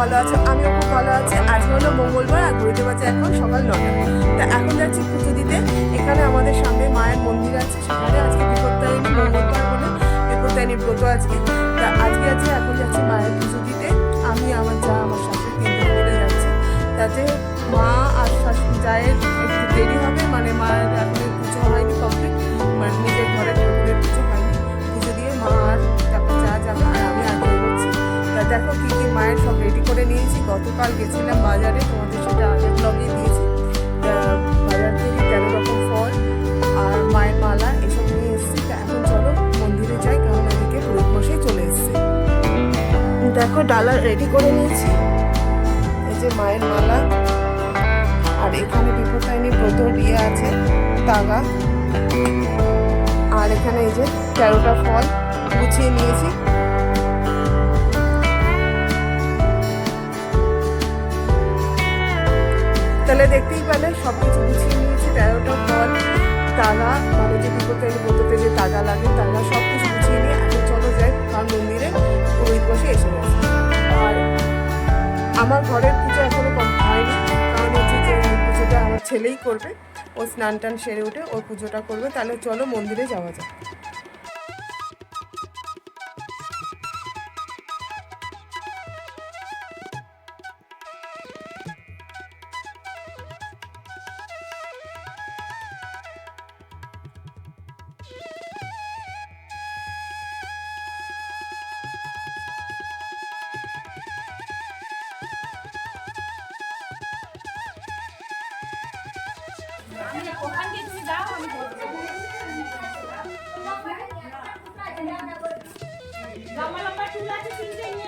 ভালো আছে? আমিও খুব ভালো আছি। আজ হলো মঙ্গলবার, আর ঘুরতে পারছে এখন সকাল নটা তা এখন যাচ্ছি পুজো দিতে। এখানে আমাদের সামনে মায়ের মন্দির আছে। সেখানে আজকে বিপত্তারিণী মঙ্গলবার বলে বিপত্তারিণীর ব্রত আজকে। তা আজকে আছে এখন যাচ্ছি গতকাল গেছিলাম বাজারে, তোমাদের সেটা আগের ব্লগে দিয়েছি। বাজার থেকে তেরো রকম ফল আর মায়ের মালা, এসব নিয়ে এসেছি। এখন চলো মন্দিরে যাই কারণ এদিকে পুরোহিত মশাই চলে এসেছে। দেখো ডালা রেডি করে নিয়েছি। এই যে মায়ের মালা। আর এখানে বিপদায়নী ব্রত ইয়ে আছে, তাগা। আর এখানে এই যে তেরোটা ফল গুছিয়ে নিয়েছি। তাহলে দেখতেই পেলে সব কিছু গুছিয়ে নিয়েছি, তেরোটা ফল তাগা মানে যে বিপদায়নী ব্রততে যে তাগা লাগে তারা সব কিছু গুছিয়ে নিয়ে এখন চলো যাই কারণ মন্দিরে, পুরোহিত বসে এসে গেছে। আর আমার ঘরের পুজো এখনও কমপ্লিট হয়নি, কারণ হচ্ছে যে পুজোটা আমার ছেলেই করবে, ও স্নান টান সেরে উঠে ওর পুজোটা করবে, তাহলে চলো মন্দিরে যাওয়া যাক। লম্বা লম্বা চুল আছে তিনটে নিয়ে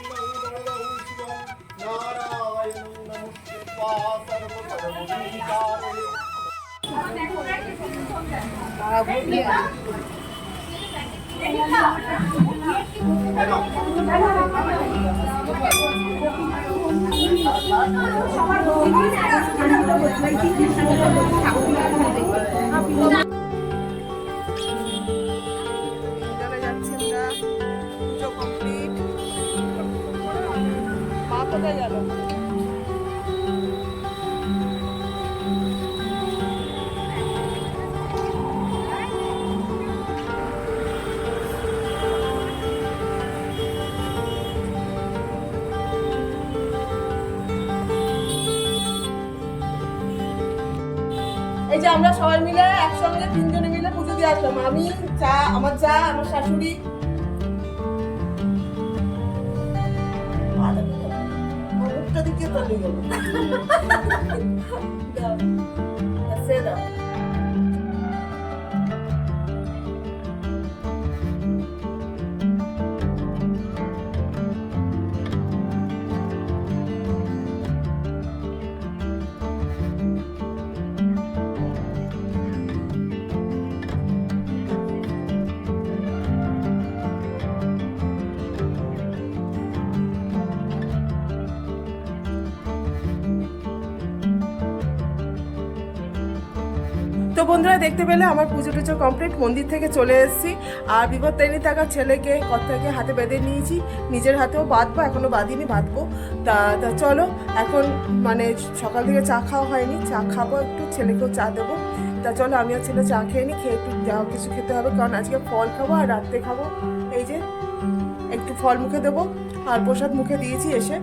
কোথায় গেল? আমরা সবাই মিলে একসঙ্গে তিনজনে মিলে পুজো দিয়ে আসলাম। আমি চা আমার চা আমার শাশুড়ি। দিকে চলে গেল তো বন্ধুরা দেখতে পেলে আমার পুজো টুজো কমপ্লিট মন্দির থেকে চলে এসেছি। আর বিপদ বিপত্তারিণী থাকা ছেলেকে কথাকে হাতে বেঁধে নিয়েছি। নিজের হাতেও বাঁধবো, এখনও বাঁধিনি, বাঁধবো। তা তা চলো, এখন মানে সকাল থেকে চা খাওয়া হয়নি, চা খাব একটু, ছেলেকেও চা দেবো। তা চলো আমি আর ছেলে চা খেয়ে নি, খেয়ে একটু যা কিছু খেতে হবে, কারণ আজকে ফল খাব আর রাত্রে খাব। এই যে, একটু ফল মুখে দেবো, আর প্রসাদ মুখে দিয়েছি এসে।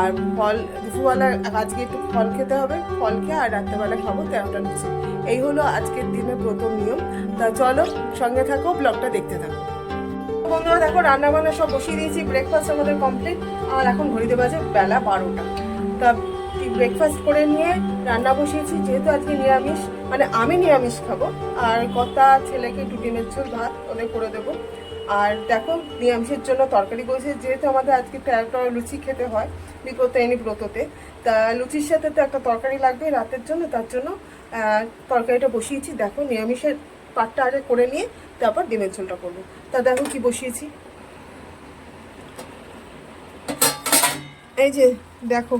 আর ফল, দুপুরবেলা আজকে একটু ফল খেতে হবে, ফল খেয়ে আর রাত্রেবেলা খাব তেরোটা লুচি এই হলো আজকের দিনের প্রথম নিয়ম। তা চলো সঙ্গে থাকো ব্লগটা দেখতে থাকো। বন্ধুরা দেখো রান্না বান্না সব বসিয়ে দিয়েছি ব্রেকফাস্ট আমাদের কমপ্লিট আর এখন ঘড়িতে বাজে বেলা বারোটা। তা ব্রেকফাস্ট করে নিয়ে রান্না বসিয়েছি, যেহেতু আজকে নিরামিষ মানে আমি নিরামিষ খাব। আর কর্তা ছেলেকে একটু ডিমের ঝোল, ভাত ওনে করে দেবো। আর দেখো, নিরামিষের জন্য তরকারি করেছে, যেহেতু আমাদের আজকে তেরোটা লুচি খেতে হয় বিপত্তায়নী ব্রততে। তা লুচির সাথে তো একটা তরকারি লাগবে রাতের জন্য, তার জন্য তরকারিটা বসিয়েছি, দেখো নিরামিষের পাটটা আগে করে নিয়ে তারপর ডিমের ঝোলটা করব। তা দেখো কি বসিয়েছি। এই যে দেখো,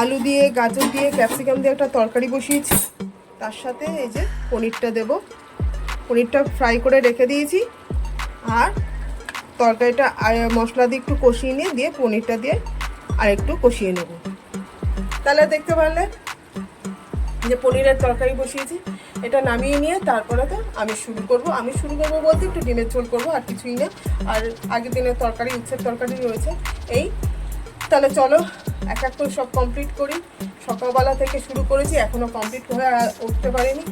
আলু দিয়ে, গাজর দিয়ে, ক্যাপসিকাম দিয়ে একটা তরকারি বসিয়েছি। তার সাথে এই যে পনিরটা দেব। পনিরটা ফ্রাই করে রেখে দিয়েছি। আর তরকারিটা মশলা দিয়ে একটু কষিয়ে নিয়ে দিয়ে পনিরটা দিয়ে আর একটু কষিয়ে নেব। তাহলে দেখতে পারলে যে পনিরের তরকারি বসিয়েছি, এটা নামিয়ে নিয়ে তারপরে তো আমি শুরু করব। আমি শুরু করব বলতে একটু ডিমের ঝোল করব, আর কিছুই না। আর আগের দিনের তরকারি উচ্ছের তরকারি রয়েছে। এই, তাহলে চলো, এক এক করে সব কমপ্লিট করি। সকালবেলা থেকে শুরু করেছি এখনও কমপ্লিট হয়ে উঠতে পারিনি।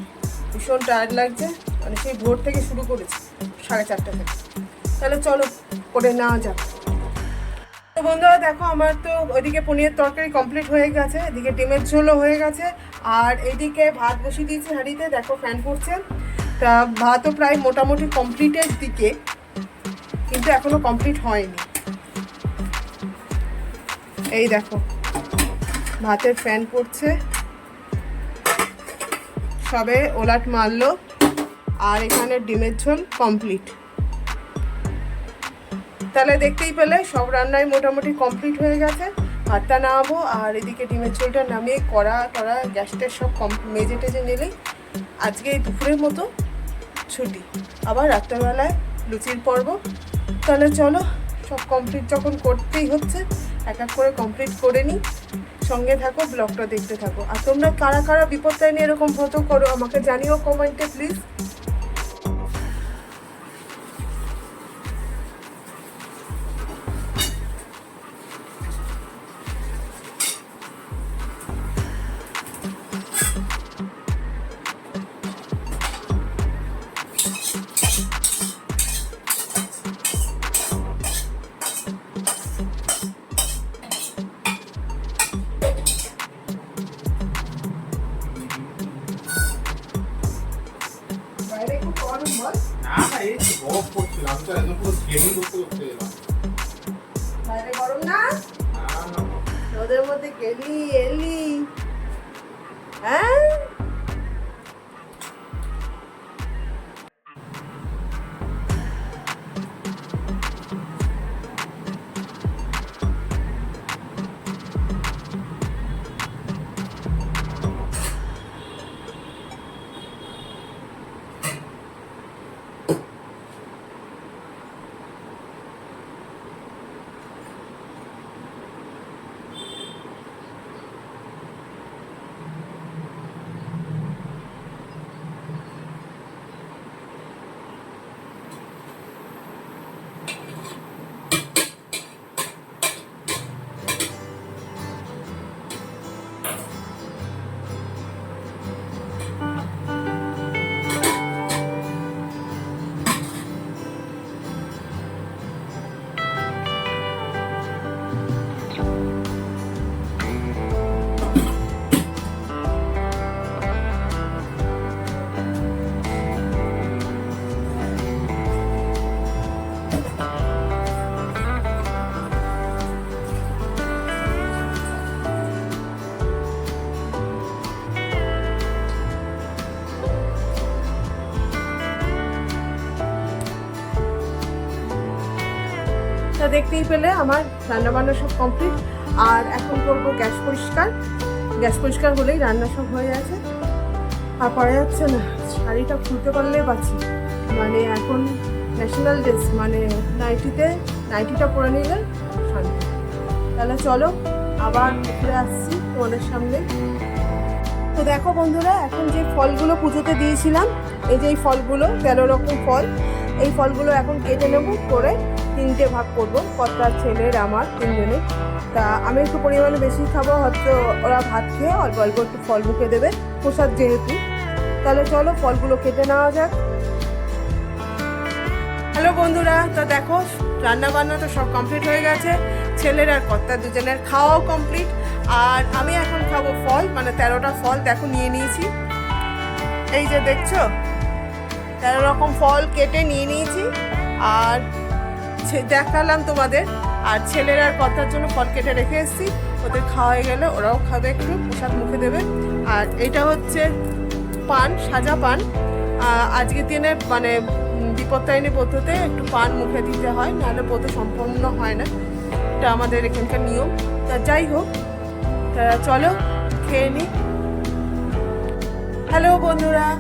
ভীষণ টায়ার্ড লাগছে মানে সেই ভোর থেকে শুরু করেছি, সাড়ে চারটা থেকে। তাহলে চলো, করে নেওয়া যাক। তো বন্ধুরা, দেখো, আমার তো ওইদিকে পনিরের তরকারি কমপ্লিট হয়ে গেছে, এদিকে ডিমের ঝোলও হয়ে গেছে, আর এদিকে ভাত বসিয়ে দিয়েছি হাঁড়িতে, দেখো, ফ্যান পড়ছে। তা ভাতও প্রায় মোটামুটি কমপ্লিটের দিকে, কিন্তু এখনও কমপ্লিট হয়নি। এই দেখো, ভাতের ফ্যান পড়ছে। সবে ওলাট মারলো, আর এখানে ডিমের ঝোল কমপ্লিট তাহলে দেখতেই পেলে, সব রান্নাই মোটামুটি কমপ্লিট হয়ে গেছে। ভাতটা নামাবো, আর এদিকে ডিমের ঝোলটা নামিয়ে কড়া কড়া গ্যাসটা সব কম, মেজে টেজে নিলেই আজকে এই দুপুরের মতো ছুটি। আবার রাত্রেবেলায় লুচির পর্ব। তাহলে চলো, সব কমপ্লিট যখন করতেই হচ্ছে, এক এক করে কমপ্লিট করে নিই। সঙ্গে থাকো ব্লগটা দেখতে থাকো। আর তোমরা কারা কারা বিপত্তায় নিয়ে এরকম ব্রত করো, আমাকে জানিও কমেন্টে প্লিজ esperando por os দেখতেই পেলে, আমার রান্না বান্না সব কমপ্লিট আর এখন করব গ্যাস পরিষ্কার। গ্যাস পরিষ্কার হলেই রান্না সব হয়ে আছে আর পারা যাচ্ছে না, শাড়িটা খুলতে পারলে বাঁচি মানে এখন ন্যাশনাল ড্রেস মানে নাইটিতে নাইটিটা পরে নিলে শান্তি তাহলে চলো, আবার ঘুরে আসছি তোমাদের সামনে। তো দেখো বন্ধুরা, এখন যে ফলগুলো পুজোতে দিয়েছিলাম, এই যে এই ফলগুলো, তেরো রকম ফল, এই ফলগুলো এখন কেটে নেব, করে তিনটে ভাগ করব, কটা ছেলের, আমার তিনজনের। তা আমি একটু পরিমাণে বেশি খাব, হয়তো ওরা ভাত খেয়ে অল্প অল্প একটু ফল মুখে দেবে, প্রসাদ যেহেতু। তাহলে চলো ফলগুলো কেটে নেওয়া যাক। হ্যালো বন্ধুরা, তো দেখো রান্না বান্না তো সব কমপ্লিট হয়ে গেছে। ছেলের আর কর্তা দুজনের খাওয়াও কমপ্লিট আর আমি এখন খাব ফল মানে তেরোটা ফল, দেখো নিয়ে নিয়েছি। এই যে দেখছ, তেরো রকম ফল কেটে নিয়ে নিয়েছি। আর দেখালাম তোমাদের। আর ছেলের কর্তার জন্য ফল কেটে রেখে এসেছি। ওদের খাওয়া হয়ে গেলে ওরাও খাবে একটু প্রসাদ মুখে দেবে। আর এটা হচ্ছে পান সাজা পান। আহ, আজকের দিনে মানে বিপত্তায়নী পদ্ধতিতে একটু পান মুখে দিতে হয় নাহলে পদ্ধ সম্পন্ন হয় না। এটা আমাদের এখানকার নিয়ম। তা যাই হোক তা চলো খেয়ে নিই হ্যালো বন্ধুরা।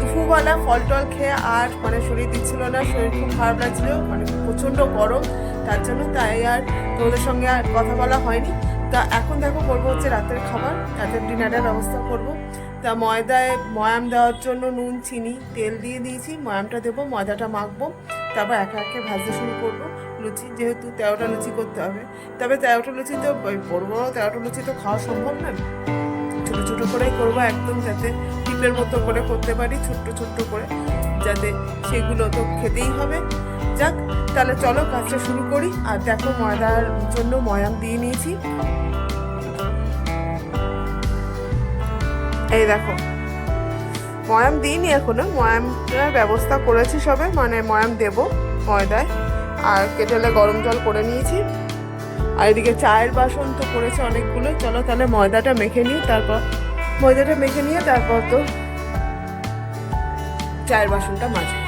দুপুরবেলা ফল টল খেয়ে আর মানে শরীর দিচ্ছিল না, শরীর খুব খারাপ লাগছিল মানে প্রচণ্ড গরম। তার জন্য তাই আর তোমাদের সঙ্গে আর কথা বলা হয়নি। তা এখন দেখো করব হচ্ছে রাতের খাবার, রাতের ডিনারের ব্যবস্থা করব। তা ময়দায় ময়াম দেওয়ার জন্য নুন, চিনি, তেল দিয়ে দিয়েছি, ময়ামটা দেবো, ময়দাটা মাখবো, তারপর একে একে ভাজতে শুরু করব। লুচি, যেহেতু তেরোটা লুচি করতে হবে। তবে তেরোটা লুচি তো বড় বড় তেরোটা লুচি তো খাওয়া সম্ভব না। ছোটো ছোটো করেই করব একদম যাতে টিপের মতো করে করতে পারি, ছোট্ট ছোট্ট করে, যাতে সেগুলো তো খেতেই হবে। যাক, তাহলে চলো কাজটা শুরু করি। আর দেখো ময়দার জন্য ময়াম দিয়ে নিয়েছি। এই দেখো, ময়াম দিইনি এখনও। ময়ামটার ব্যবস্থা করেছি সবে মানে ময়াম দেব ময়দায়। আর কেটেলে গরম জল করে নিয়েছি। আর এদিকে চায়ের বাসন তো করেছে অনেকগুলো। চলো তাহলে ময়দাটা মেখে নিই, তারপর ময়দাটা মেখে নিয়ে তারপর তো চায়ের বাসনটা মাজবো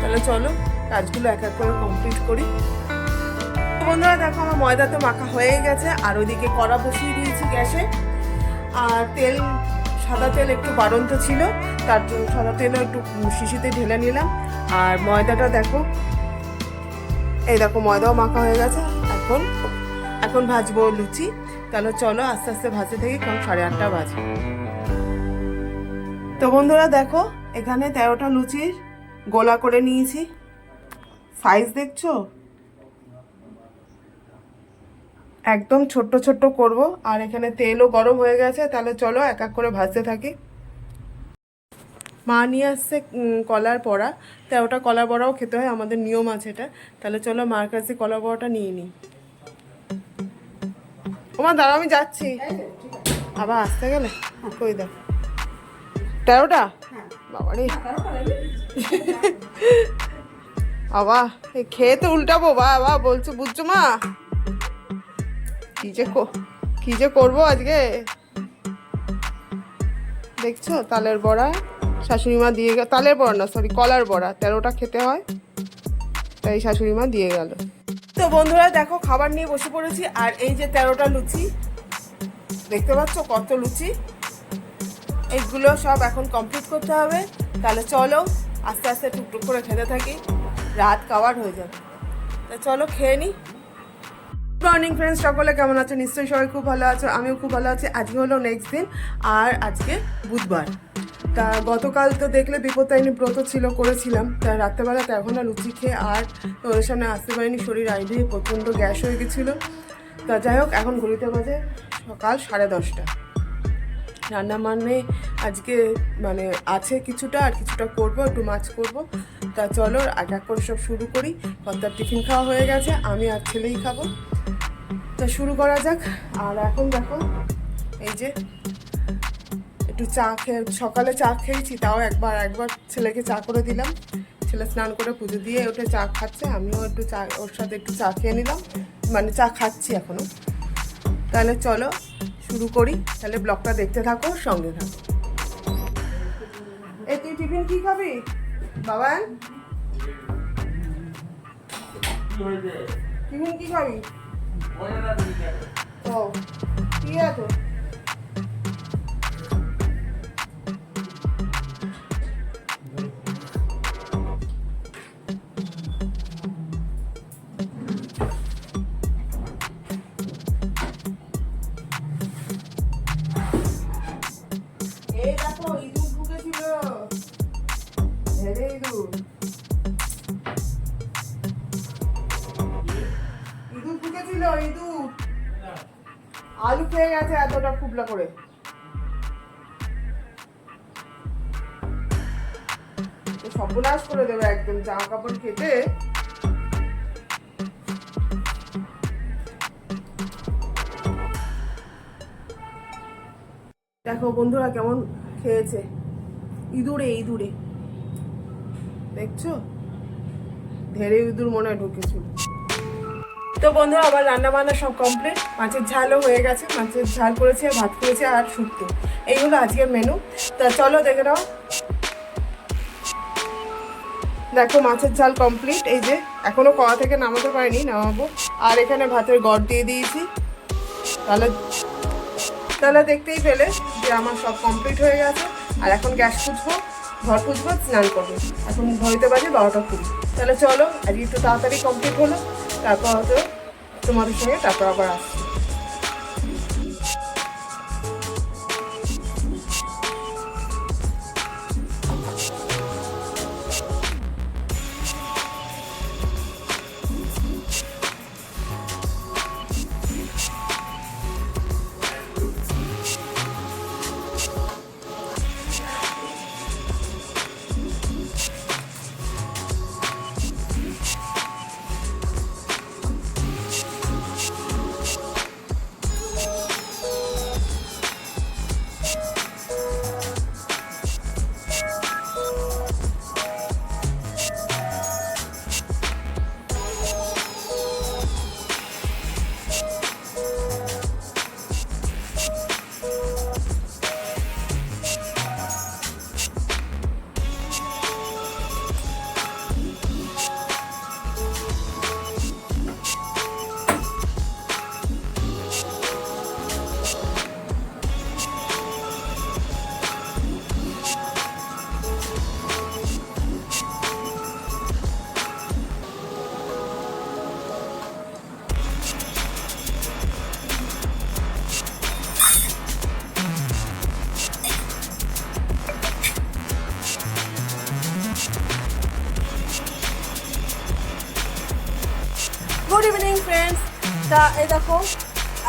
তাহলে চলো, কাজগুলো এক এক করে কমপ্লিট করি। বন্ধুরা, দেখো আমার ময়দা তো মাখা হয়ে গেছে, আর ওইদিকে কড়া বসিয়ে দিয়েছি গ্যাসে। আর তেল, সাদা তেল একটু বাড়ন্ত ছিল, তার জন্য সাদা তেলও একটু শিশিতে ঢেলে নিলাম। আর ময়দাটা দেখো, এই দেখো ময়দাও মাখা হয়ে গেছে। এখন এখন ভাজবো লুচি। তাহলে চলো আস্তে আস্তে ভাজতে থাকি, কারণ সাড়ে আটটা বাজে। তো বন্ধুরা দেখো এখানে তেরোটা লুচির গোলা করে নিয়েছি। সাইজ দেখছ? একদম ছোট্ট ছোট্ট করব আর এখানে তেলও গরম হয়ে গেছে তাহলে চলো এক এক করে ভাজতে থাকি। মা নিয়ে আসছে কলার বড়া। তেরোটা কলার বড়াও খেতে হয় আমাদের নিয়ম আছে এটা। তাহলে চলো মার কাছে কলার বড়াটা নিয়ে নিই। ওমা দাঁড়া আমি যাচ্ছি। আবার আসতে গেলে? কই দেখ তেরোটা? বাবা রে বাবা এই খেয়ে তো উল্টাবো বাবা বলছো বুঝছ মা? কি যে কি যে করব আজকে? দেখছ তালের বড়া শাশুড়ি মা দিয়ে গেল তালের বড়া না সরি কলার বড়া তেরোটা খেতে হয় তাই শাশুড়ি মা দিয়ে গেল। তো বন্ধুরা দেখো খাবার নিয়ে বসে পড়েছি আর এই যে তেরোটা লুচি দেখতে পাচ্ছ কত লুচি? এইগুলো সব এখন কমপ্লিট করতে হবে। তাহলে চলো, আস্তে আস্তে টুকটুক করে খেতে থাকি। রাত কাবার হয়ে যাবে। তা চলো খেয়ে নিই গুড মর্নিং ফ্রেন্ডস সকলে কেমন আছো? নিশ্চয়ই সবাই খুব ভালো আছো, আমিও খুব ভালো আছি। আজকে হলো নেক্সট দিন, আর আজকে বুধবার। তা গতকাল তো দেখলে বিপত্তায়নী ব্রত ছিল, করেছিলাম। তা রাত্রেবেলা তো এখন আর লুচি খেয়ে আর ওদের সামনে আসতে পারিনি, শরীর আইডি প্রচণ্ড গ্যাস হয়ে গেছিল। তা যাই হোক, এখন ঘড়িতে বাজে সকাল সাড়ে দশটা। রান্না মানে আজকে মানে আছে কিছুটা আর কিছুটা করব, একটু মাছ করব। তা চলো এক এক করে সব শুরু করি। কর্তার টিফিন খাওয়া হয়ে গেছে, আমি আর ছেলেই খাব। তা শুরু করা যাক। আর এখন দেখো, এই যে একটু চা খেয়ে, সকালে চা খেয়েছি, তাও একবার একবার ছেলেকে চা করে দিলাম। ছেলে স্নান করে পুজো দিয়ে ওটা চা খাচ্ছে, আমিও একটু চা, ওর সাথে একটু চা খেয়ে নিলাম। মানে চা খাচ্ছি এখনও। তাহলে চলো শুরু করি। তাহলে ব্লগটা দেখতে থাকো, সঙ্গে থাকো। এ, তুই টিফিন কি খাবি? বাবা? টিফিন কি খাবি? ও ঠিক আছে এতটা করে। সর্বনাশ করে দেবে একদম জামা কাপড় কেটে। দেখো বন্ধুরা কেমন খেয়েছে। ইঁদুরে ইঁদুরে। দেখছ? ধেরে ইঁদুর মনে হয় ঢুকেছিল। তো বন্ধুরা আবার রান্না বান্না সব কমপ্লিট মাছের ঝালও হয়ে গেছে। মাছের ঝাল করেছি আর ভাত করেছি আর শুক্তো। এই হলো আজকের মেনু তা চলো দেখে নাও। দেখো, মাছের ঝাল কমপ্লিট এই যে, এখনও কড়া থেকে নামাতে পারিনি, নামাবো। আর এখানে ভাতের গড় দিয়ে দিয়েছি। তাহলে তাহলে দেখতেই পেলে যে আমার সব কমপ্লিট হয়ে গেছে। আর এখন গ্যাস পুছবো ঘর পুছবো স্নান করব। এখন ঘড়িতে বাজে বারোটা কুড়ি। তাহলে চলো, আজকে একটু তাড়াতাড়ি কমপ্লিট হলো। তারপর হয়তো তোমাদের সঙ্গে তারপর আবার আসছি।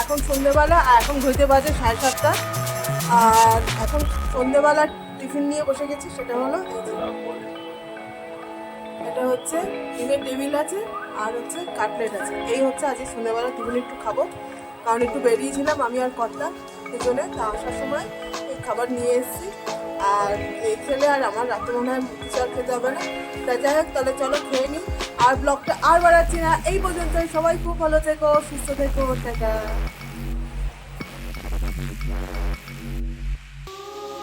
এখন সন্ধেবেলা, আর এখন ঘুরতে বাজে সাড়ে সাতটা। আর এখন সন্ধেবেলা টিফিন নিয়ে বসে গেছি, সেটা হলো এটা হচ্ছে ডিমের টেবিল আছে, আর হচ্ছে কাটলেট আছে। এই হচ্ছে আজকে সন্ধেবেলা টিফিন একটু খাব, কারণ একটু বেরিয়েছিলাম আমি আর কর্তা দুজনে, তা আসার সময় এই খাবার নিয়ে এসেছি। আর এই খেলে আর আমার রাতে মনে হয় কিছু চাল খেতে হবে না। তাই যাই হোক, তাহলে চলো খেয়ে নিই আর ব্লগটা আর বাড়াচ্ছি না। এই পর্যন্তই। সবাই খুব ভালো থেকো, সুস্থ থেকো, টাটা।